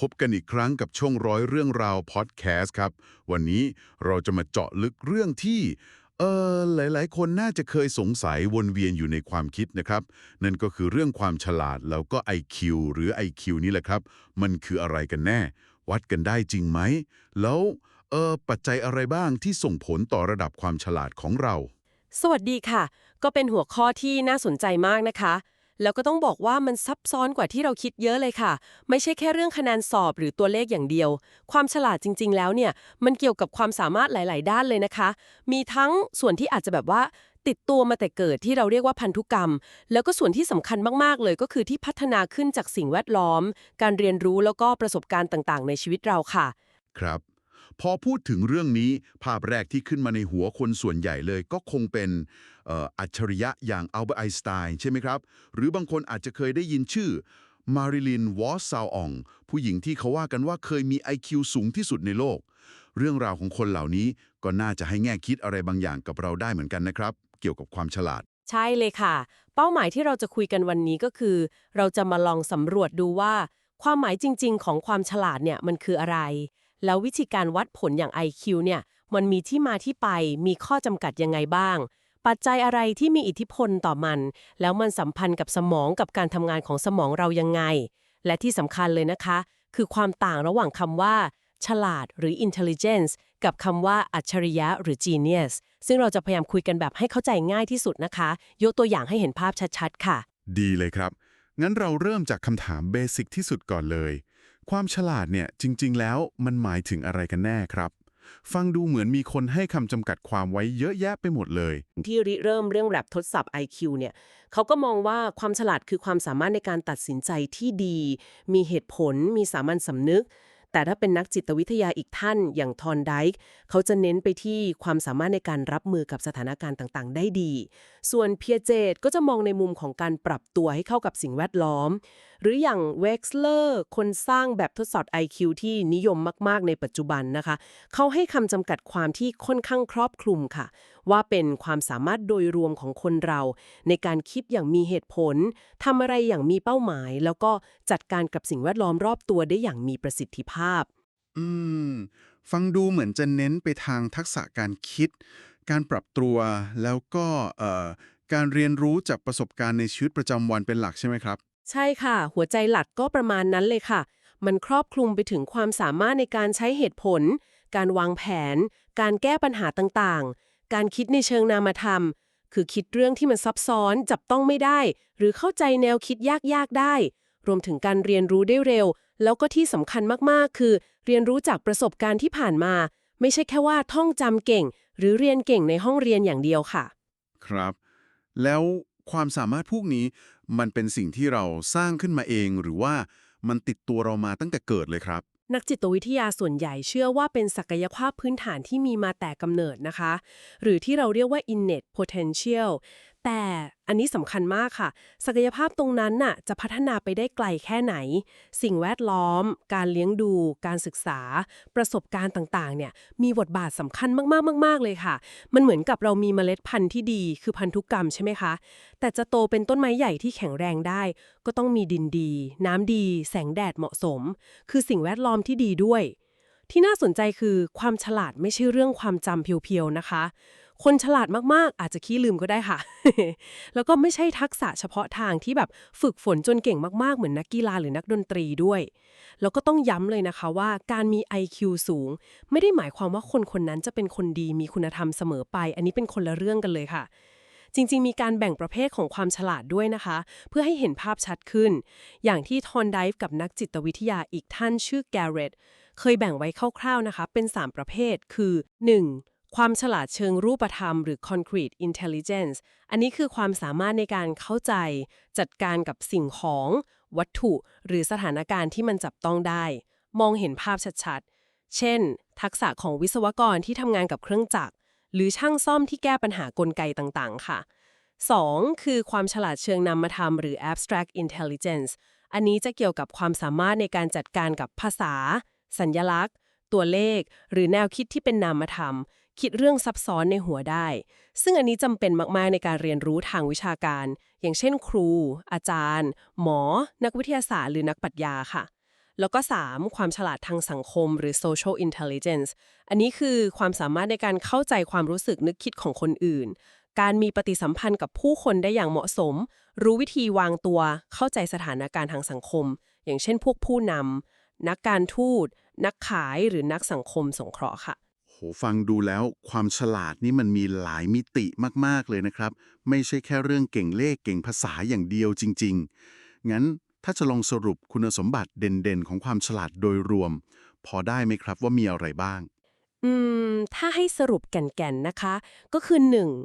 พบกันอีกครั้งกับช่วงร้อยเรื่องราวพอดแคสต์ครับ วันนี้เราจะมาเจาะลึกเรื่องที่เออหลาย ๆ คนน่าจะเคยสงสัยวนเวียนอยู่ในความคิดนะครับ นั่นก็คือเรื่องความฉลาดแล้วก็ IQ หรือ IQ นี่แหละครับ มันคืออะไรกันแน่ วัดกันได้จริงไหม แล้วเออปัจจัยอะไรบ้างที่ส่งผลต่อระดับความฉลาดของเรา สวัสดีค่ะ ก็เป็นหัวข้อที่น่าสนใจมากนะคะ แล้วก็ต้องบอกว่ามันซับซ้อนกว่าที่เราคิดเยอะเลยค่ะ ไม่ใช่แค่เรื่องคะแนนสอบหรือตัวเลขอย่างเดียว ความฉลาดจริง ๆ แล้วเนี่ยมันเกี่ยวกับความสามารถหลาย ๆ ด้านเลยนะคะ มีทั้งส่วนที่อาจจะแบบว่าติดตัวมาแต่เกิดที่เราเรียกว่าพันธุกรรม แล้วก็ส่วนที่สำคัญมาก ๆ เลยก็คือที่พัฒนาขึ้นจากสิ่งแวดล้อม การเรียนรู้แล้วก็ประสบการณ์ต่าง ๆ ในชีวิตเราค่ะ ครับ พอพูดถึงเรื่องนี้ภาพแรกที่ขึ้นมาในหัวคนส่วนใหญ่เลยก็คงเป็นอ,อัจฉริยะอย่างอัลเบอร์ตไอน์สไตน์ใช่ไหมครับ หรือบางคนอาจจะเคยได้ยินชื่อมาริลินวอสซาวอง ผู้หญิงที่เขาว่ากันว่าเคยมี IQ สูงที่สุดในโลก เรื่องราวของคนเหล่านี้ก็น่าจะให้แง่คิดอะไรบางอย่างกับเราได้เหมือนกันนะครับ เกี่ยวกับความฉลาด ใช่เลยค่ะ เป้าหมายที่เราจะคุยกันวันนี้ก็คือ เราจะมาลองสำรวจดูว่า ความหมายจริง ๆ ของความฉลาดเนี่ยมันคืออะไร แล้ววิธีการวัดผลอย่าง IQ เนี่ยมันมีที่มาที่ไปมีข้อจำกัดยังไงบ้าง ปัจจัยอะไรที่มีอิทธิพลต่อมัน แล้วมันสัมพันธ์กับสมองกับการทำงานของสมองเรายังไง และที่สำคัญเลยนะคะ คือความต่างระหว่างคำว่า ฉลาดหรือ intelligence กับคำว่าอัจฉริยะหรือ genius ซึ่งเราจะพยายามคุยกันแบบให้เข้าใจง่ายที่สุดนะคะ ยกตัวอย่างให้เห็นภาพชัดๆ ค่ะ ดีเลยครับ งั้นเราเริ่มจากคำถามเบสิกที่สุดก่อนเลย ความฉลาดเนี่ยจริง ๆ แล้วมันหมายถึงอะไรกันแน่ครับ ฟังดูเหมือนมีคนให้คำจำกัดความไว้เยอะแยะไปหมดเลย ที่ริเริ่มเรื่องแรบทดสอบ IQ เนี่ยเขาก็มองว่าความฉลาดคือความสามารถในการตัดสินใจที่ดี มีเหตุผล มีสามัญสำนึก แต่ถ้าเป็นนักจิตวิทยาอีกท่านอย่างทอนไดค์เขาจะเน้นไปที่ความสามารถในการรับมือกับสถานการณ์ต่างๆ ได้ดี ส่วนเพียเจตก็จะมองในมุมของการปรับตัวให้เข้ากับสิ่งแวดล้อม หรืออย่างเว็กซ์เลอร์คนสร้างแบบทดสอบ IQ ที่นิยมมาก ๆ ในปัจจุบันนะคะ เขาให้คำจำกัดความที่ค่อนข้างครอบคลุมค่ะ ว่าเป็นความสามารถโดยรวมของคนเรา ในการคิดอย่างมีเหตุผลทำอะไรอย่างมีเป้าหมาย แล้วก็จัดการกับสิ่งแวดล้อมรอบตัวได้อย่างมีประสิทธิภาพ อืม ฟังดูเหมือนจะเน้นไปทางทักษะการคิด การปรับตัวแล้วก็เอ่อการเรียนรู้จากประสบการณ์ในชีวิตประจำวันเป็นหลักใช่ไหมครับ ใช่ค่ะ หัวใจหลักก็ประมาณนั้นเลยค่ะ มันครอบคลุมไปถึงความสามารถในการใช้เหตุผล การวางแผน การแก้ปัญหาต่างๆ การคิดในเชิงนามธรรม คือคิดเรื่องที่มันซับซ้อนจับต้องไม่ได้ หรือเข้าใจแนวคิดยากๆได้ รวมถึงการเรียนรู้ได้เร็ว แล้วก็ที่สำคัญมากๆ คือ เรียนรู้จากประสบการณ์ที่ผ่านมา ไม่ใช่แค่ว่าท่องจำเก่ง หรือเรียนเก่งในห้องเรียนอย่างเดียวค่ะ ครับ แล้วความสามารถพวกนี้มันเป็นสิ่งที่เราสร้างขึ้นมาเองหรือว่ามันติดตัวเรามาตั้งแต่เกิดเลยครับ นักจิตวิทยาส่วนใหญ่เชื่อว่าเป็นศักยภาพพื้นฐานที่มีมาแต่กำเนิดนะคะ หรือที่เราเรียกว่า innate potential แต่อันนี้สำคัญมากค่ะ ศักยภาพตรงนั้นน่ะจะพัฒนาไปได้ไกลแค่ไหน สิ่งแวดล้อม การเลี้ยงดู การศึกษา ประสบการณ์ต่างๆ เนี่ยมีบทบาทสำคัญมากๆมาก ๆ เลยค่ะ มันเหมือนกับเรามีเมล็ดพันธุ์ที่ดี คือพันธุกรรมใช่ไหมคะ แต่จะโตเป็นต้นไม้ใหญ่ที่แข็งแรงได้ ก็ต้องมีดินดี น้ำดี แสงแดดเหมาะสม คือสิ่งแวดล้อมที่ดีด้วย ที่น่าสนใจคือความฉลาดไม่ใช่เรื่องความจำเพียวๆนะคะ คนฉลาดมากๆ อาจจะขี้ลืมก็ได้ค่ะ แล้วก็ไม่ใช่ทักษะเฉพาะทางที่แบบฝึกฝนจนเก่งมากๆ เหมือนนักกีฬาหรือนักดนตรีด้วย แล้วก็ต้องย้ำเลยนะคะว่าการมี IQ สูง ไม่ได้หมายความว่าคนคนนั้นจะเป็นคนดีมีคุณธรรมเสมอไป อันนี้เป็นคนละเรื่องกันเลยค่ะจริง ๆ มีการแบ่งประเภทของความฉลาดด้วยนะคะ เพื่อให้เห็นภาพชัดขึ้น อย่างที่ทอนไดฟ์กับนักจิตวิทยาอีกท่านชื่อแกเรตเคยแบ่งไว้คร่าวๆนะคะ เป็น 3 ประเภทคือ 1. ความฉลาดเชิงรูปธรรมหรือ concrete intelligence อันนี้คือความสามารถในการเข้าใจ จัดการกับสิ่งของ วัตถุ หรือสถานการณ์ที่มันจับต้องได้ มองเห็นภาพชัดๆ เช่น ทักษะของวิศวกรที่ทำงานกับเครื่องจักร หรือช่างซ่อมที่แก้ปัญหากลไกต่างๆ ค่ะ 2. คือความฉลาดเชิงนามธรรมหรือ abstract intelligence อันนี้จะเกี่ยวกับความสามารถในการจัดการกับภาษา สัญลักษณ์ ตัวเลข หรือแนวคิดที่เป็นนามธรรม คิดเรื่องซับซ้อนในหัวได้ ซึ่งอันนี้จำเป็นมาก ๆ ในการเรียนรู้ทางวิชาการ อย่างเช่น ครู อาจารย์ หมอ นักวิทยาศาสตร์หรือนักปรัชญาค่ะ แล้วก็ 3. ความฉลาดทางสังคม หรือ social intelligence อันนี้คือความสามารถในการเข้าใจความรู้สึกนึกคิดของคนอื่น การมีปฏิสัมพันธ์กับผู้คนได้อย่างเหมาะสม รู้วิธีวางตัว เข้าใจสถานการณ์ทางสังคม อย่างเช่น พวกผู้นำนักการทูต นักขายหรือนักสังคมสงเคราะห์ค่ะ ฟังดูแล้วความฉลาดนี่มันมีหลายมิติมากๆเลยนะครับ ไม่ใช่แค่เรื่องเก่งเลขเก่งภาษาอย่างเดียวจริง ๆ งั้นถ้าจะลองสรุปคุณสมบัติเด่นๆ ของความฉลาดโดยรวม พอได้ไหมครับว่ามีอะไรบ้าง อืม ถ้าให้สรุปแก่นๆนะคะ ก็คือ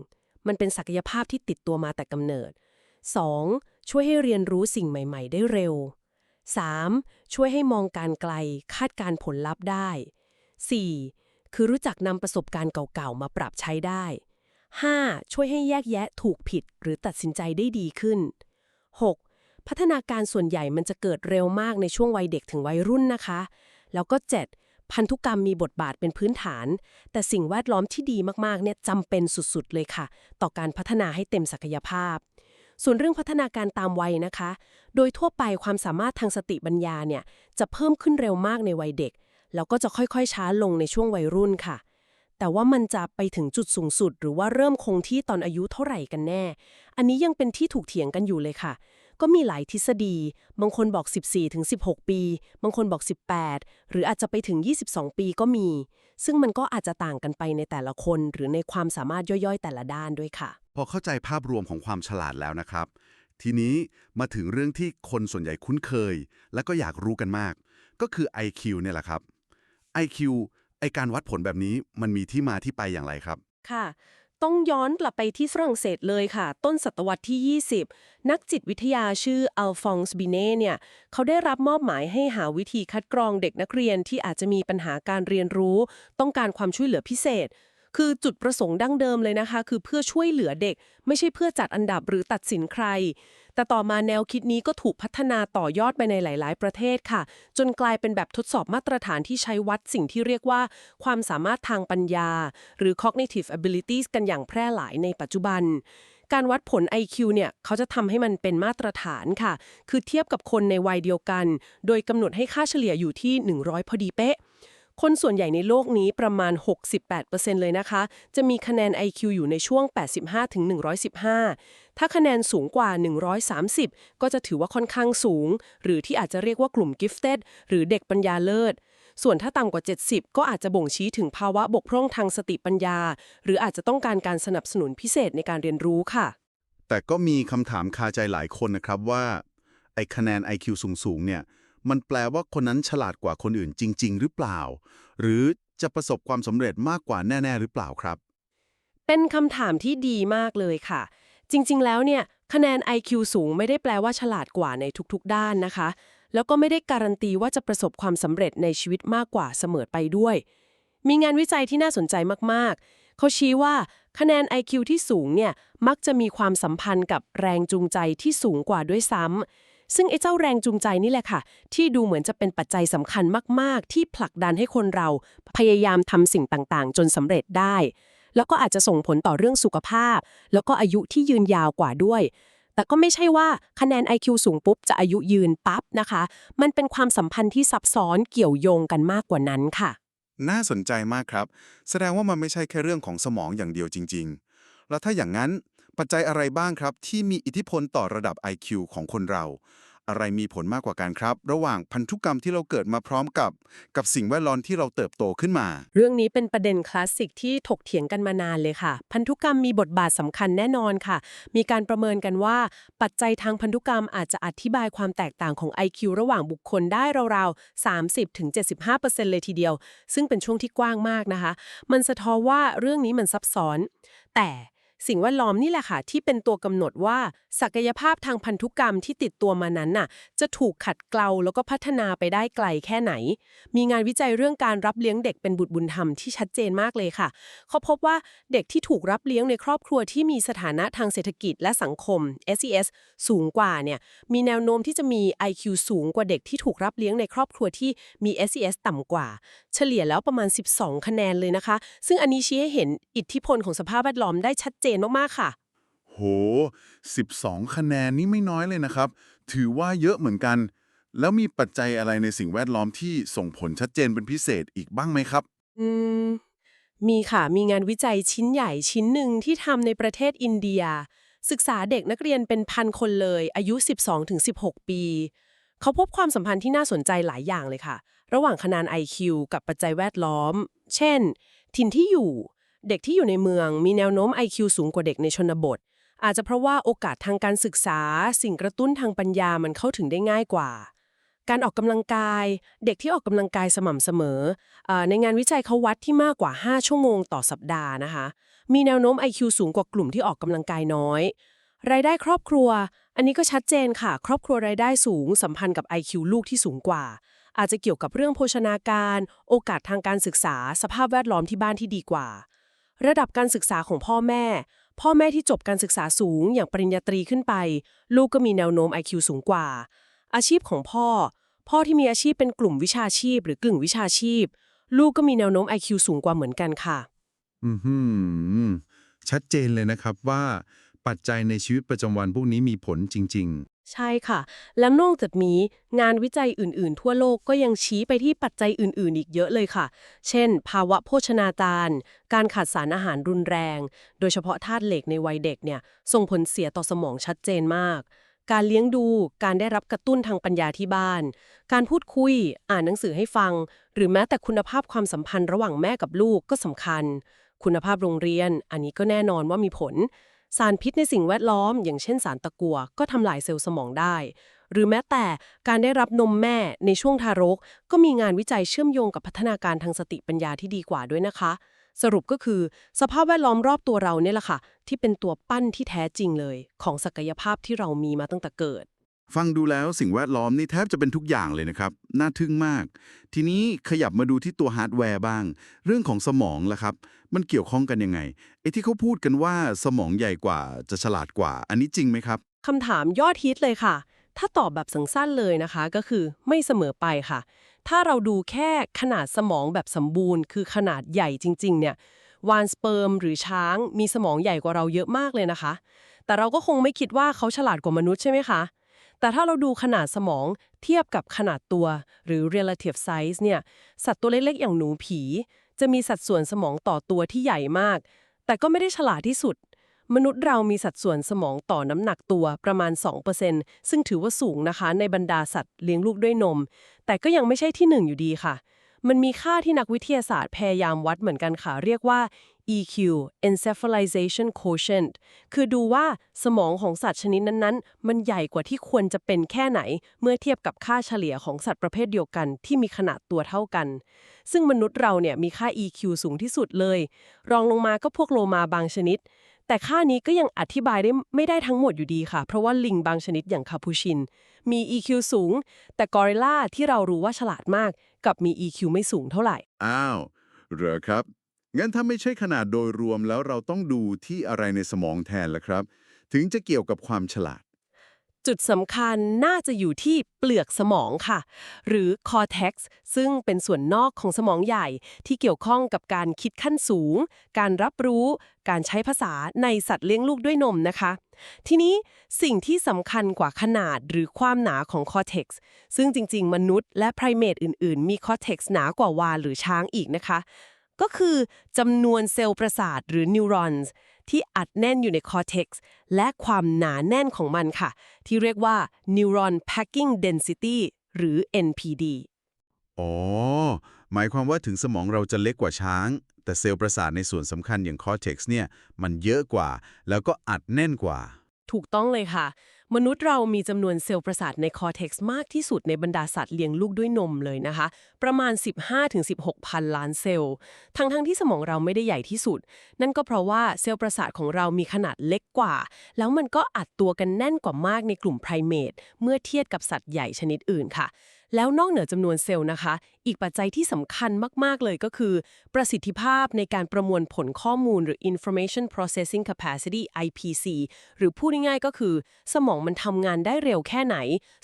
1. มันเป็นศักยภาพที่ติดตัวมาแต่กำเนิด 2. ช่วยให้เรียนรู้สิ่งใหม่ ๆ ได้เร็ว 3. ช่วยให้มองการไกลคาดการผลลัพธ์ได้ 4. คือรู้จักนำประสบการณ์เก่าๆ มาปรับใช้ได้ 5. ช่วยให้แยกแยะถูกผิดหรือตัดสินใจได้ดีขึ้น 6. พัฒนาการส่วนใหญ่มันจะเกิดเร็วมากในช่วงวัยเด็กถึงวัยรุ่นนะคะ แล้วก็ 7. พันธุกรรมมีบทบาทเป็นพื้นฐาน แต่สิ่งแวดล้อมที่ดีมากๆเนี่ยจำเป็นสุดๆเลยค่ะ ต่อการพัฒนาให้เต็มศักยภาพ ส่วนเรื่องพัฒนาการตามวัยนะคะ โดยทั่วไปความสามารถทางสติปัญญาเนี่ยจะเพิ่มขึ้นเร็วมากในวัยเด็ก แล้วก็จะค่อยๆช้าลงในช่วงวัยรุ่นค่ะ แต่ว่ามันจะไปถึงจุดสูงสุด หรือว่าเริ่มคงที่ตอนอายุเท่าไหร่กันแน่ อันนี้ยังเป็นที่ถูกเถียงกันอยู่เลยค่ะ ก็มีหลายทฤษฎี บางคนบอก 14ถึง16 ปี บางคนบอก 18 หรืออาจจะไปถึง 22 ปีก็มี ซึ่งมันก็อาจจะต่างกันไปในแต่ละคน หรือในความสามารถย่อยๆ แต่ละด้านด้วยค่ะ พอเข้าใจภาพรวมของความฉลาดแล้วนะครับ ทีนี้มาถึงเรื่องที่คนส่วนใหญ่คุ้นเคย และก็อยากรู้กันมาก ก็คือ IQ เนี่ยแหละครับ IQ ไอการวัดผลแบบนี้มันมีที่มาที่ไปอย่างไรครับ ค่ะ ต้องย้อนกลับไปที่ฝรั่งเศสเลยค่ะ ต้นศตวรรษที่ 20 นักจิตวิทยาชื่ออัลฟองส์บิเน่เนี่ย เขาได้รับมอบหมายให้หาวิธีคัดกรองเด็กนักเรียนที่อาจจะมีปัญหาการเรียนรู้ ต้องการความช่วยเหลือพิเศษ คือจุดประสงค์ดั้งเดิมเลยนะคะ คือเพื่อช่วยเหลือเด็ก ไม่ใช่เพื่อจัดอันดับหรือตัดสินใคร แต่ต่อมาแนวคิดนี้ก็ถูกพัฒนาต่อยอดไปในหลาย ๆ ประเทศค่ะ จนกลายเป็นแบบทดสอบมาตรฐานที่ใช้วัดสิ่งที่เรียกว่า ความสามารถทางปัญญา หรือ cognitive abilities กันอย่างแพร่หลายในปัจจุบันการวัดผล IQ เนี่ย เขาจะทำให้มันเป็นมาตรฐานค่ะ คือเทียบกับคนในวัยเดียวกัน โดยกำหนดให้ค่าเฉลี่ยอยู่ที่ 100 พอดีเป๊ะ คนส่วนใหญ่ในโลกนี้ประมาณ 68%เลยนะคะ จะมีคะแนน IQ อยู่ในช่วง 85-115 ถ้าคะแนนสูงกว่า 130 ก็จะถือว่าค่อนข้างสูง หรือที่อาจจะเรียกว่ากลุ่ม gifted หรือเด็กปัญญาเลิศ ส่วนถ้าต่ำกว่า 70 ก็อาจจะบ่งชี้ถึงภาวะบกพร่องทางสติปัญญา หรืออาจจะต้องการการสนับสนุนพิเศษในการเรียนรู้ค่ะ แต่ก็มีคำถามคาใจหลายคนนะครับว่าไอคะแนน IQ สูงๆเนี่ย มันแปลว่าคนนั้นฉลาดกว่าคนอื่นจริง ๆ หรือเปล่า หรือจะประสบความสำเร็จมากกว่าแน่ ๆ หรือเปล่าครับ เป็นคำถามที่ดีมากเลยค่ะ จริง ๆ แล้วเนี่ย คะแนน IQ สูงไม่ได้แปลว่าฉลาดกว่าในทุกๆ ด้านนะคะ แล้วก็ไม่ได้การันตีว่าจะประสบความสำเร็จในชีวิตมากกว่าเสมอไปด้วย มีงานวิจัยที่น่าสนใจมากๆ เขาชี้ว่าคะแนน IQ ที่สูงเนี่ยมักจะมีความสัมพันธ์กับแรงจูงใจที่สูงกว่าด้วยซ้ำ ซึ่งไอ้เจ้าแรงจูงใจนี่แหละค่ะ ที่ดูเหมือนจะเป็นปัจจัยสำคัญมาก ๆ ที่ผลักดันให้คนเราพยายามทำสิ่งต่างๆ จนสำเร็จได้ แล้วก็อาจจะส่งผลต่อเรื่องสุขภาพ แล้วก็อายุที่ยืนยาวกว่าด้วย แต่ก็ไม่ใช่ว่าคะแนน IQ สูงปุ๊บ จะอายุยืนปั๊บนะคะ มันเป็นความสัมพันธ์ที่ซับซ้อนเกี่ยวโยงกันมากกว่านั้นค่ะ น่าสนใจมากครับ แสดงว่ามันไม่ใช่แค่เรื่องของสมองอย่างเดียวจริง ๆ แล้วถ้าอย่างนั้น ปัจจัยอะไรบ้างครับ ที่มีอิทธิพลต่อระดับ IQ ของคนเรา อะไรมีผลมากกว่ากันครับ ระหว่างพันธุกรรมที่เราเกิดมาพร้อมกับ กับสิ่งแวดล้อมที่เราเติบโตขึ้นมา เรื่องนี้เป็นประเด็นคลาสสิกที่ถกเถียงกันมานานเลยค่ะ พันธุกรรมมีบทบาทสำคัญแน่นอนค่ะ มีการประเมินกันว่า ปัจจัยทางพันธุกรรมอาจจะอธิบายความแตกต่างของ IQ ระหว่างบุคคลได้ราวๆ 30-75%เลยทีเดียว ซึ่งเป็นช่วงที่กว้างมากนะคะ มันสะท้อนว่าเรื่องนี้มันซับซ้อน แต่ สิ่งแวดล้อมนี่แหละค่ะที่เป็นตัวกำหนดว่า ศักยภาพทางพันธุกรรมที่ติดตัวมานั้นน่ะ จะถูกขัดเกลาแล้วก็พัฒนาไปได้ไกลแค่ไหน มีงานวิจัยเรื่องการรับเลี้ยงเด็กเป็นบุตรบุญธรรมที่ชัดเจนมากเลยค่ะ เขาพบว่าเด็กที่ถูกรับเลี้ยงในครอบครัวที่มีสถานะทางเศรษฐกิจและสังคม SES สูงกว่าเนี่ยมีแนวโน้มที่จะมี IQ สูงกว่าเด็กที่ถูกรับเลี้ยงในครอบครัวที่มี SES ต่ำกว่า เฉลี่ยแล้วประมาณ 12 คะแนนเลยนะคะ ซึ่งอันนี้ชี้ให้เห็นอิทธิพลของสภาพแวดล้อมได้ชัดเจนมากๆค่ะ โห 12 คะแนนนี่ไม่น้อยเลยนะครับ ถือว่าเยอะเหมือนกัน แล้วมีปัจจัยอะไรในสิ่งแวดล้อมที่ส่งผลชัดเจนเป็นพิเศษอีกบ้างไหมครับ อืม มีค่ะ มีงานวิจัยชิ้นใหญ่ชิ้นหนึ่งที่ทำในประเทศอินเดีย ศึกษาเด็กนักเรียนเป็นพันคนเลย อายุ 12-16 ปี เขาพบความสัมพันธ์ที่น่าสนใจหลายอย่างเลยค่ะ ระหว่างคะแนน IQ กับปัจจัยแวดล้อม เช่น ถิ่นที่อยู่ เด็กที่อยู่ในเมืองมีแนวโน้ม IQ สูงกว่าเด็กในชนบท อาจจะเพราะว่าโอกาสทางการศึกษา สิ่งกระตุ้นทางปัญญามันเข้าถึงได้ง่ายกว่า การออกกำลังกาย เด็กที่ออกกำลังกายสม่ำเสมอออในงานวิจัยเขาวัดที่มากกว่า 5 ชั่วโมงต่อสัปดาห์นะคะ มีแนวโน้ม IQ สูงกว่ากลุ่มที่ออกกำลังกายน้อย รายได้ครอบครัว อันนี้ก็ชัดเจนค่ะ ครอบครัวรายได้สูง สัมพันธ์กับ IQ ลูกที่สูงกว่าอาจจะเกี่ยวกับเรื่องโภชนาการ โอกาสทางการศึกษา สภาพแวดล้อมที่บ้านที่ดีกว่า ระดับการศึกษาของพ่อแม่ พ่อแม่ที่จบการศึกษาสูงอย่างปริญญาตรีขึ้นไป ลูกก็มีแนวโน้ม IQ สูงกว่า อาชีพของพ่อ พ่อที่มีอาชีพเป็นกลุ่มวิชาชีพ หรือกึ่งวิชาชีพ ลูกก็มีแนวโน้ม IQ สูงกว่าเหมือนกันค่ะ อือหือชัดเจนเลยนะครับว่าปัจจัยในชีวิตประจำวันพวกนี้มีผลจริง ใช่ค่ะ และนอกจากนี้งานวิจัยอื่นๆ ทั่วโลกก็ยังชี้ไปที่ปัจจัยอื่นๆ อีกเยอะเลยค่ะ เช่น ภาวะโภชนาการ การขาดสารอาหารรุนแรง โดยเฉพาะธาตุเหล็กในวัยเด็กเนี่ย ส่งผลเสียต่อสมองชัดเจนมาก การเลี้ยงดู การได้รับกระตุ้นทางปัญญาที่บ้าน การพูดคุย อ่านหนังสือให้ฟัง หรือแม้แต่คุณภาพความสัมพันธ์ระหว่างแม่กับลูกก็สำคัญ คุณภาพโรงเรียน อันนี้ก็แน่นอนว่ามีผล สารพิษในสิ่งแวดล้อม อย่างเช่นสารตะกั่วก็ทำลายเซลล์สมองได้ หรือแม้แต่การได้รับนมแม่ในช่วงทารก ก็มีงานวิจัยเชื่อมโยงกับพัฒนาการทางสติปัญญาที่ดีกว่าด้วยนะคะ สรุปก็คือ สภาพแวดล้อมรอบตัวเราเนี่ยแหละค่ะ ที่เป็นตัวปั้นที่แท้จริงเลย ของศักยภาพที่เรามีมาตั้งแต่เกิด ฟังดูแล้วสิ่งแวดล้อมนี่แทบจะเป็นทุกอย่างเลยนะครับ น่าทึ่งมาก ทีนี้ขยับมาดูที่ตัวฮาร์ดแวร์บ้าง เรื่องของสมองล่ะครับ มันเกี่ยวข้องกันยังไงไอ้ที่เขาพูดกันว่าสมองใหญ่กว่าจะฉลาดกว่า อันนี้จริงไหมครับคำถามยอดฮิตเลยค่ะ ถ้าตอบแบบสั้นๆเลยนะคะ ก็คือไม่เสมอไปค่ะ ถ้าเราดูแค่ขนาดสมองแบบสมบูรณ์ คือขนาดใหญ่จริง ๆ เนี่ยวานสเปิร์มหรือช้างมีสมองใหญ่กว่าเราเยอะมากเลยนะคะ แต่เราก็คงไม่คิดว่าเขาฉลาดกว่ามนุษย์ใช่ไหมคะ แต่ถ้าเราดูขนาดสมองเทียบกับขนาดตัวหรือ relative size เนี่ย สัตว์ตัวเล็กๆ อย่างหนูผี จะมีสัดส่วนสมองต่อตัวที่ใหญ่มาก แต่ก็ไม่ได้ฉลาดที่สุด มนุษย์เรามีสัดส่วนสมองต่อน้ำหนักตัวประมาณ 2%ซึ่งถือว่าสูงนะคะในบรรดาสัตว์เลี้ยงลูกด้วยนม แต่ก็ยังไม่ใช่ที่หนึ่งอยู่ดีค่ะ มันมีค่าที่นักวิทยาศาสตร์พยายามวัดเหมือนกันค่ะ เรียกว่า EQ encephalization quotient คือดูว่าสมองของสัตว์ชนิดนั้นๆ มันใหญ่กว่าที่ควรจะเป็นแค่ไหน เมื่อเทียบกับค่าเฉลี่ยของสัตว์ประเภทเดียวกันที่มีขนาดตัวเท่ากัน ซึ่งมนุษย์เราเนี่ยมีค่า EQ สูงที่สุดเลย รองลงมาก็พวกโลมาบางชนิด แต่ค่านี้ก็ยังอธิบายได้ไม่ได้ทั้งหมดอยู่ดีค่ะ เพราะว่าลิงบางชนิดอย่างคาปูชิน มี EQ สูง แต่กอริลลาที่เรารู้ว่าฉลาดมาก กับมี EQ ไม่สูงเท่าไหร่ อ้าว เหรอครับ งั้นถ้าไม่ใช่ขนาดโดยรวมแล้วเราต้องดูที่อะไรในสมองแทนล่ะครับ ถึงจะเกี่ยวกับความฉลาด จุดสำคัญน่าจะอยู่ที่เปลือกสมองค่ะ หรือ cortex ซึ่งเป็นส่วนนอกของสมองใหญ่ที่เกี่ยวข้องกับการคิดขั้นสูง การรับรู้ การใช้ภาษาในสัตว์เลี้ยงลูกด้วยนมนะคะ ทีนี้สิ่งที่สำคัญกว่าขนาดหรือความหนาของ cortex ซึ่งจริง ๆ มนุษย์และไพรเมตอื่น ๆ มี cortex หนากว่าวาหรือช้างอีกนะคะ ก็คือจำนวนเซลล์ประสาทหรือ neurons ที่อัดแน่นอยู่ใน cortex และความหนาแน่นของมันค่ะ ที่เรียกว่า neuron packing density หรือ NPD ๆอ๋อ หมายความว่าถึงสมองเราจะเล็กกว่าช้าง แต่เซลล์ประสาทในส่วนสำคัญอย่างคอร์เท็กซ์เนี่ย มันเยอะกว่า แล้วก็อัดแน่นกว่า ถูกต้องเลยค่ะ มนุษย์เรามีจำนวนเซลล์ประสาทในคอร์เท็กซ์มากที่สุดในบรรดาสัตว์เลี้ยงลูกด้วยนมเลยนะคะ ประมาณ 15-16 พันล้านเซลล์ ทั้งๆทที่สมองเราไม่ได้ใหญ่ที่สุด นั่นก็เพราะว่าเซลล์ประสาทของเรามีขนาดเล็กกว่า แล้วมันก็อัดตัวกันแน่นกว่ามากในกลุ่มไพรเมตเมื่อเทียบกับสัตว์ใหญ่ชนิดอื่นค่ะ แล้วนอกเหนือจำนวนเซลล์นะคะ อีกปัจจัยที่สำคัญมาก ๆ เลยก็คือ ประสิทธิภาพในการประมวลผลข้อมูลหรือ information processing capacity IPC หรือพูดง่ายๆก็คือ สมองมันทำงานได้เร็วแค่ไหน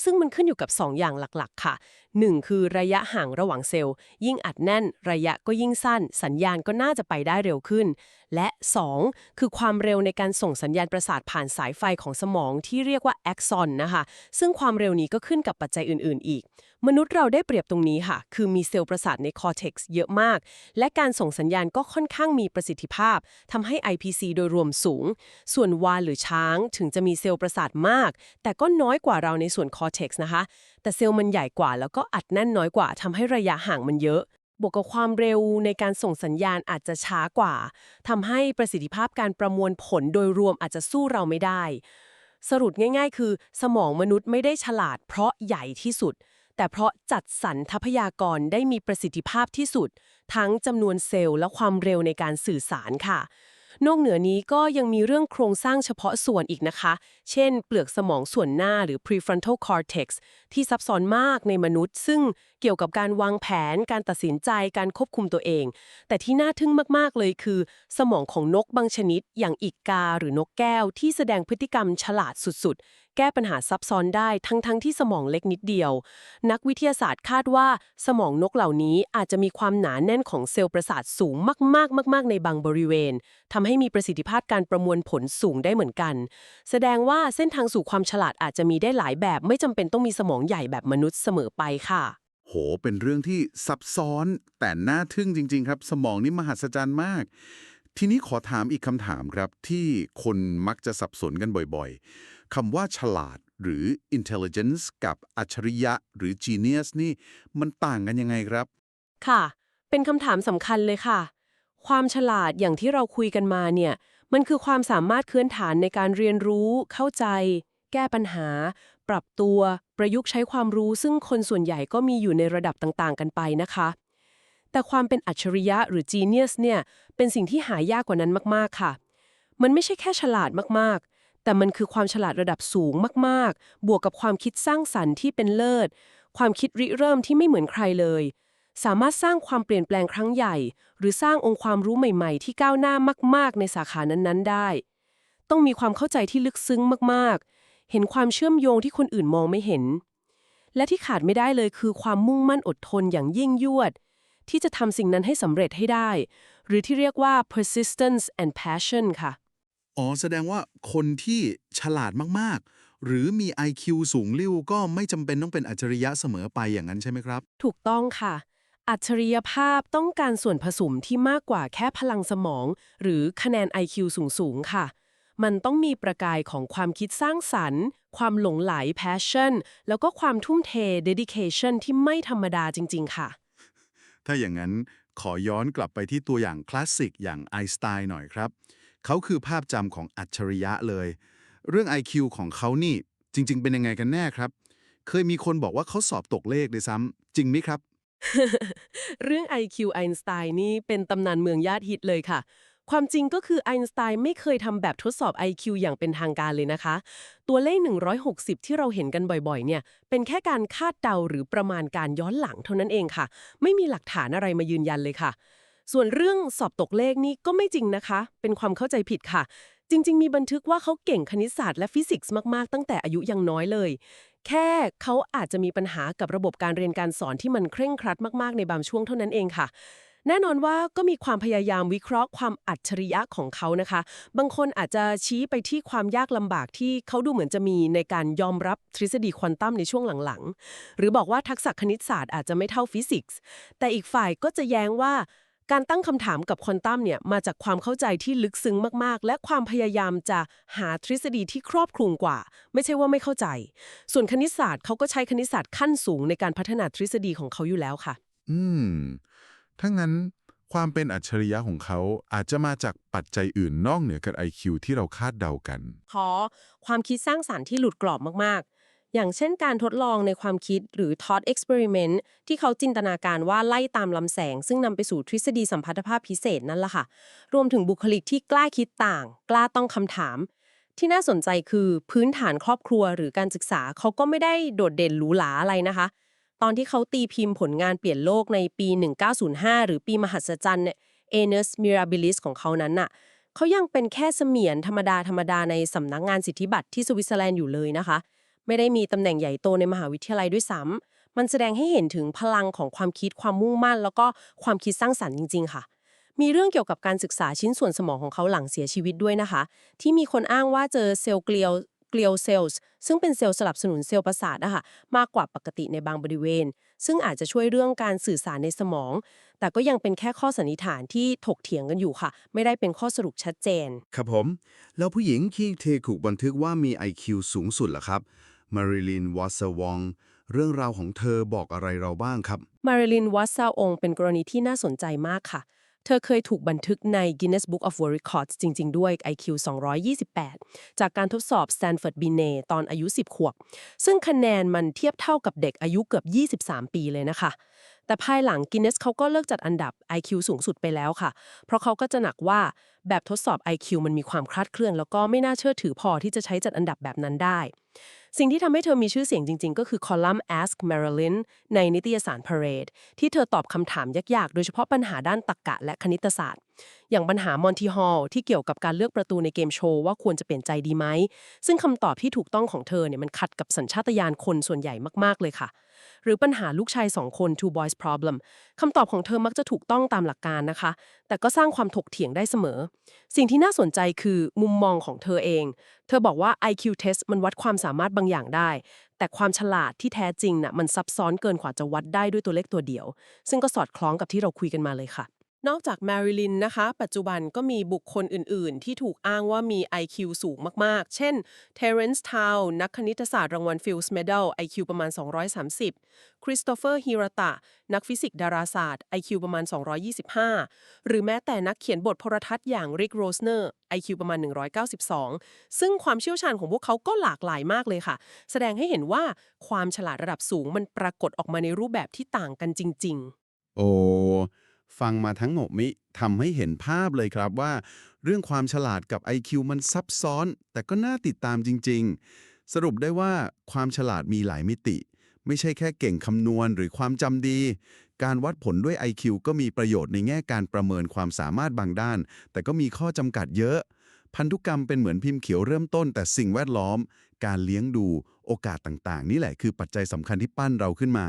ซึ่งมันขึ้นอยู่กับ 2 อย่างหลัก ๆ ค่ะ 1 คือระยะห่างระหว่างเซลล์ ยิ่งอัดแน่น ระยะก็ยิ่งสั้น สัญญาณก็น่าจะไปได้เร็วขึ้น และ 2 คือความเร็วในการส่งสัญญาณประสาทผ่านสายไฟของสมองที่เรียกว่า axon นะคะซึ่งความเร็วนี้ก็ขึ้นกับปัจจัยอื่น ๆ อีก มนุษย์เราได้เปรียบตรงนี้ค่ะ คือมีเซลล์ประสาทในคอร์เท็กซ์เยอะมาก และการส่งสัญญาณก็ค่อนข้างมีประสิทธิภาพทำให้ IPC โดยรวมสูง ส่วนวาหรือช้างถึงจะมีเซลล์ประสาทมาก แต่ก็น้อยกว่าเราในส่วนคอร์เท็กซ์นะคะ แต่เซลล์มันใหญ่กว่าแล้วก็อัดแน่นน้อยกว่าทำให้ระยะห่างมันเยอะบวกกับความเร็วในการส่งสัญญาณอาจจะช้ากว่าทำให้ประสิทธิภาพการประมวลผลโดยรวมอาจจะสู้เราไม่ได้ สรุปง่าย ๆ คือ สมองมนุษย์ไม่ได้ฉลาดเพราะใหญ่ที่สุด แต่เพราะจัดสรรทรัพยากรได้มีประสิทธิภาพที่สุด ทั้งจำนวนเซลล์และความเร็วในการสื่อสารค่ะ นอกเหนือนี้ก็ยังมีเรื่องโครงสร้างเฉพาะส่วนอีกนะคะ เช่น เปลือกสมองส่วนหน้าหรือ prefrontal cortex ที่ซับซ้อนมากในมนุษย์ ซึ่งเกี่ยวกับการวางแผน การตัดสินใจ การควบคุมตัวเอง แต่ที่น่าทึ่งมาก ๆ เลยคือ สมองของนกบางชนิด อย่างอีกาหรือนกแก้วที่แสดงพฤติกรรมฉลาดสุดๆ แก้ปัญหาซับซ้อนได้ทั้งๆทที่สมองเล็กนิดเดียว นักวิทยาศาสตร์คาดว่าสมองนกเหล่านี้อาจจะมีความหนาแน่นของเซลล์ประสาทสูงมากๆ มาก ๆ ในบางบริเวณทำให้มีประสิทธิภาพการประมวลผลสูงได้เหมือนกัน แสดงว่าเส้นทางสู่ความฉลาดอาจจะมีได้หลายแบบ ไม่จำเป็นต้องมีสมองใหญ่แบบมนุษย์เสมอไปค่ะ โห เป็นเรื่องที่ซับซ้อนแต่น่าทึ่งจริง ๆ ครับ สมองนี่มหัศจรรย์มากทีนี้ขอถามอีกคำถามครับที่คนมักจะสับสนกันบ่อยๆ คำว่าฉลาดหรือ intelligence กับอัจฉริยะหรือ genius นี่มันต่างกันยังไงครับ ค่ะ เป็นคำถามสำคัญเลยค่ะ ความฉลาดอย่างที่เราคุยกันมาเนี่ย มันคือความสามารถเคลื่อนฐานในการเรียนรู้ เข้าใจ แก้ปัญหา ปรับตัว ประยุกต์ใช้ความรู้ ซึ่งคนส่วนใหญ่ก็มีอยู่ในระดับต่างๆ กันไปนะคะ แต่ความเป็นอัจฉริยะหรือ genius เนี่ย เป็นสิ่งที่หายากกว่านั้นมากๆค่ะ มันไม่ใช่แค่ฉลาดมาก แต่มันคือความฉลาดระดับสูงมากๆ บวกกับความคิดสร้างสรรค์ที่เป็นเลิศ ความคิดริเริ่มที่ไม่เหมือนใครเลย สามารถสร้างความเปลี่ยนแปลงครั้งใหญ่ หรือสร้างองค์ความรู้ใหม่ๆ ที่ก้าวหน้ามาก ๆ ในสาขานั้นๆ ได้ ต้องมีความเข้าใจที่ลึกซึ้งมากๆ เห็นความเชื่อมโยงที่คนอื่นมองไม่เห็น และที่ขาดไม่ได้เลยคือความมุ่งมั่นอดทนอย่างยิ่งยวด ที่จะทำสิ่งนั้นให้สำเร็จให้ได้ หรือที่เรียกว่า persistence and passion ค่ะ อ๋อ แสดงว่าคนที่ฉลาดมาก ๆ หรือมี IQ สูงลิ่วก็ไม่จำเป็นต้องเป็นอัจฉริยะเสมอไปอย่างนั้นใช่ไหมครับ ถูกต้องค่ะ อัจฉริยภาพต้องการส่วนผสมที่มากกว่าแค่พลังสมอง หรือคะแนน IQ สูง ๆ ค่ะ มันต้องมีประกายของความคิดสร้างสรรค์ ความหลงไหล passion แล้วก็ความทุ่มเท dedication ที่ไม่ธรรมดาจริง ๆ ค่ะ ถ้าอย่างนั้นขอย้อนกลับไปที่ตัวอย่างคลาสสิกอย่างไอน์สไตน์หน่อยครับ เขาคือภาพจำของอัจฉริยะเลย เรื่อง IQ ของเขานี่จริง ๆ เป็นยังไงกันแน่ครับ เคยมีคนบอกว่าเขาสอบตกเลขด้วยซ้ำจริงไหมครับ เรื่อง IQ ไอน์สไตน์นี่เป็นตำนานเมืองญาติฮิตเลยค่ะ ความจริงก็คือไอน์สไตน์ไม่เคยทำแบบทดสอบ IQ อย่างเป็นทางการเลยนะคะ ตัวเลข 160 ที่เราเห็นกันบ่อยๆ เนี่ย เป็นแค่การคาดเดาหรือประมาณการย้อนหลังเท่านั้นเองค่ะ ไม่มีหลักฐานอะไรมายืนยันเลยค่ะ ส่วนเรื่องสอบตกเลขนี่ก็ไม่จริงนะคะ เป็นความเข้าใจผิดค่ะ จริง ๆ มีบันทึกว่าเขาเก่งคณิตศาสตร์และฟิสิกส์มาก ๆ ตั้งแต่อายุยังน้อยเลย แค่เขาอาจจะมีปัญหากับระบบการเรียนการสอนที่มันเคร่งครัดมากๆ ในบางช่วงเท่านั้นเองค่ะแน่นอนว่าก็มีความพยายามวิเคราะห์ความอัจฉริยะของเขานะคะ บางคนอาจจะชี้ไปที่ความยากลำบากที่เขาดูเหมือนจะมีในการยอมรับทฤษฎีควอนตัมในช่วงหลังๆ หรือบอกว่าทักษะคณิตศาสตร์อาจจะไม่เท่าฟิสิกส์ แต่อีกฝ่ายก็จะแย้งว่า การตั้งคำถามกับควอนตัมเนี่ยมาจากความเข้าใจที่ลึกซึ้งมาก ๆ และความพยายามจะหาทฤษฎีที่ครอบคลุมกว่า ไม่ใช่ว่าไม่เข้าใจ ส่วนคณิตศาสตร์เขาก็ใช้คณิตศาสตร์ขั้นสูงในการพัฒนาทฤษฎีของเขาอยู่แล้วค่ะ อืม ถ้างั้นความเป็นอัจฉริยะของเขาอาจจะมาจากปัจจัยอื่นนอกเหนือกับ IQ ที่เราคาดเดากัน ขอความคิดสร้างสารรค์ที่หลุดกรอบมากๆ อย่างเช่นการทดลองในความคิดหรือ thought experiment ที่เขาจินตนาการว่าไล่ตามลำแสง ซึ่งนำไปสู่ทฤษฎีสัมพัทธภาพพิเศษนั่นแหละค่ะ รวมถึงบุคลิกที่กล้าคิดต่าง กล้าต้องคำถาม ที่น่าสนใจคือพื้นฐานครอบครัวหรือการศึกษาเขาก็ไม่ได้โดดเด่นหรูหราอะไรนะคะ ตอนที่เขาตีพิมพ์ผลงานเปลี่ยนโลกในปี 1905 หรือปีมหัศจรรย์เนี่ย Annus Mirabilis ของเขานั้นน่ะเขายังเป็นแค่เสมียนธรรมดาธรรมดาในสำนักงานสิทธิบัตรที่สวิตเซอร์แลนด์อยู่เลยนะคะ ไม่ได้มีตำแหน่งใหญ่โตในมหาวิทยาลัยด้วยซ้ำมันแสดงให้เห็นถึงพลังของความคิดความมุ่งมั่น แล้วก็ความคิดสร้างสรรค์จริง ๆ ค่ะ มีเรื่องเกี่ยวกับการศึกษาชิ้นส่วนสมองของเขาหลังเสียชีวิตด้วยนะคะ ที่มีคนอ้างว่าเจอเซลล์เกลียวเกลียวเซลล์ซึ่งเป็นเซลล์สลับสนุนเซลล์ประสาทอะคะมากกว่าปกติในบางบริเวณ ซึ่งอาจจะช่วยเรื่องการสื่อสารในสมอง แต่ก็ยังเป็นแค่ข้อสันนิษฐานที่ถกเถียงกันอยู่ค่ะ ไม่ได้เป็นข้อสรุปชัดเจน ครับผม แล้วผู้หญิงที่เทถูกบันทึกว่ามี IQ สูงสุดล่ะครับ มาริลินวอสวอง เรื่องราวของเธอบอกอะไรเราบ้างครับ มาริลินวัตซาองเป็นกรณีที่น่าสนใจมากค่ะ เธอเคยถูกบันทึกใน Guinness Book of World Records จริง ๆ ด้วย IQ 228 จากการทดสอบ Stanford Binet ตอนอายุ 10 ขวบ ซึ่งคะแนนมันเทียบเท่ากับเด็กอายุเกือบ 23 ปีเลยนะคะแต่ภายหลัง Guinness เขาก็เลิกจัดอันดับ IQ สูงสุดไปแล้วค่ะ เพราะเขาก็จะหนักว่าแบบทดสอบ IQ มันมีความคลาดเคลื่อน แล้วก็ไม่น่าเชื่อถือพอที่จะใช้จัดอันดับแบบนั้นได้ สิ่งที่ทำให้เธอมีชื่อเสียงจริง ๆ ก็คือคอลัมน์ Ask Marilyn ในนิตยสาร Parade ที่เธอตอบคำถามยากๆ โดยเฉพาะปัญหาด้านตรรกะและคณิตศาสตร์ อย่างปัญหามอนทีฮอลที่เกี่ยวกับการเลือกประตูในเกมโชว์ว่าควรจะเปลี่ยนใจดีไหม ซึ่งคำตอบที่ถูกต้องของเธอเนี่ยมันขัดกับสัญชาตญาณคนส่วนใหญ่มาก ๆ เลยค่ะ หรือปัญหาลูกชายสองคน two boys problem คำตอบของเธอมักจะถูกต้องตามหลักการนะคะ แต่ก็สร้างความถกเถียงได้เสมอ สิ่งที่น่าสนใจคือมุมมองของเธอเอง เธอบอกว่า IQ test มันวัดความสามารถบางอย่างได้ แต่ความฉลาดที่แท้จริงน่ะมันซับซ้อนเกินกว่าจะวัดได้ด้วยตัวเลขตัวเดียว ซึ่งก็สอดคล้องกับที่เราคุยกันมาเลยค่ะ นอกจากแมริลินนะคะ ปัจจุบันก็มีบุคคลอื่น ๆ ที่ถูกอ้างว่ามี IQ สูงมาก ๆ เช่น Terence Tao นักคณิตศาสตร์รางวัล Fields Medal IQ ประมาณ 230 Christopher Hirata นักฟิสิกส์ดาราศาสตร์ IQ ประมาณ 225 หรือแม้แต่นักเขียนบทโทรทัศน์อย่าง Rick Rosner IQ ประมาณ 192 ซึ่งความเชี่ยวชาญของพวกเขาก็หลากหลายมากเลยค่ะ แสดงให้เห็นว่าความฉลาดระดับสูงมันปรากฏออกมาในรูปแบบที่ต่างกันจริง ๆ โอ้ ฟังมาทั้งหมดมิทำให้เห็นภาพเลยครับว่า เรื่องความฉลาดกับ IQ มันซับซ้อน แต่ก็น่าติดตามจริง ๆ สรุปได้ว่าความฉลาดมีหลายมิติ ไม่ใช่แค่เก่งคำนวณหรือความจำดี การวัดผลด้วย IQ ก็มีประโยชน์ในแง่การประเมินความสามารถบางด้าน แต่ก็มีข้อจำกัดเยอะ พันธุกรรมเป็นเหมือนพิมพ์เขียวเริ่มต้น แต่สิ่งแวดล้อม การเลี้ยงดูโอกาสต่างๆ นี่แหละคือปัจจัยสำคัญที่ปั้นเราขึ้นมา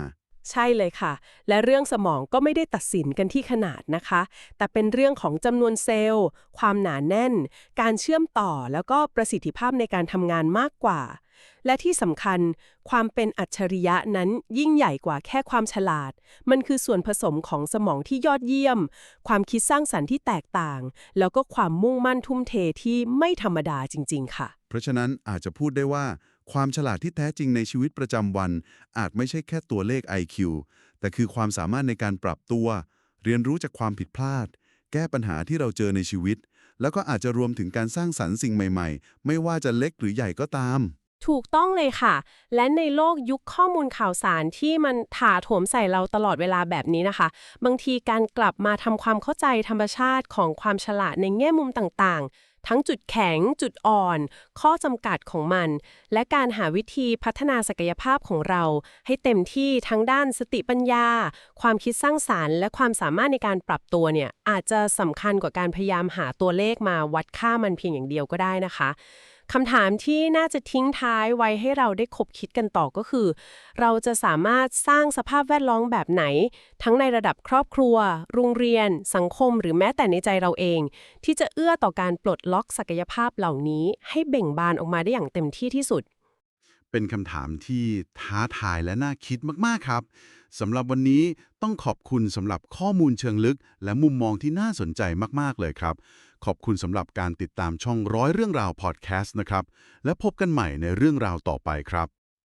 ใช่เลยค่ะ และเรื่องสมองก็ไม่ได้ตัดสินกันที่ขนาดนะคะ แต่เป็นเรื่องของจำนวนเซลล์ ความหนาแน่น การเชื่อมต่อแล้วก็ประสิทธิภาพในการทำงานมากกว่า และที่สำคัญ ความเป็นอัจฉริยะนั้นยิ่งใหญ่กว่าแค่ความฉลาด มันคือส่วนผสมของสมองที่ยอดเยี่ยม ความคิดสร้างสรรค์ที่แตกต่าง แล้วก็ความมุ่งมั่นทุ่มเทที่ไม่ธรรมดาจริง ๆ ค่ะ เพราะฉะนั้นอาจจะพูดได้ว่า ความฉลาดที่แท้จริงในชีวิตประจำวัน อาจไม่ใช่แค่ตัวเลข IQ แต่คือความสามารถในการปรับตัว เรียนรู้จากความผิดพลาด แก้ปัญหาที่เราเจอในชีวิต แล้วก็อาจจะรวมถึงการสร้างสรรค์สิ่งใหม่ ๆ ไม่ว่าจะเล็กหรือใหญ่ก็ตามถูกต้องเลยค่ะ และในโลกยุคข้อมูลข่าวสารที่มันถาโถมใส่เราตลอดเวลาแบบนี้นะคะ บางทีการกลับมาทำความเข้าใจธรรมชาติของความฉลาดในแง่มุมต่างๆ ทั้งจุดแข็ง จุดอ่อน ข้อจำกัดของมัน และการหาวิธีพัฒนาศักยภาพของเรา ให้เต็มที่ทั้งด้านสติปัญญา ความคิดสร้างสารรค์ และความสามารถในการปรับตัวเนี่ยอาจจะสำคัญกว่าการพยายามหาตัวเลขมาวัดค่ามันเพียงอย่างเดียวก็ได้นะคะ คำถามที่น่าจะทิ้งท้ายไว้ให้เราได้คบคิดกันต่อก็คือ เราจะสามารถสร้างสภาพแวดล้อมแบบไหน ทั้งในระดับครอบครัว โรงเรียน สังคม หรือแม้แต่ในใจเราเอง ที่จะเอื้อต่อการปลดล็อกศักยภาพเหล่านี้ ให้เบ่งบานออกมาได้อย่างเต็มที่ที่สุด เป็นคำถามที่ท้าทายและน่าคิดมากๆครับสำหรับวันนี้ต้องขอบคุณสำหรับข้อมูลเชิงลึก และมุมมองที่น่าสนใจมากๆเลยครับ ขอบคุณสำหรับการติดตามช่องร้อยเรื่องราวพอดแคสต์นะครับ และพบกันใหม่ในเรื่องราวต่อไปครับ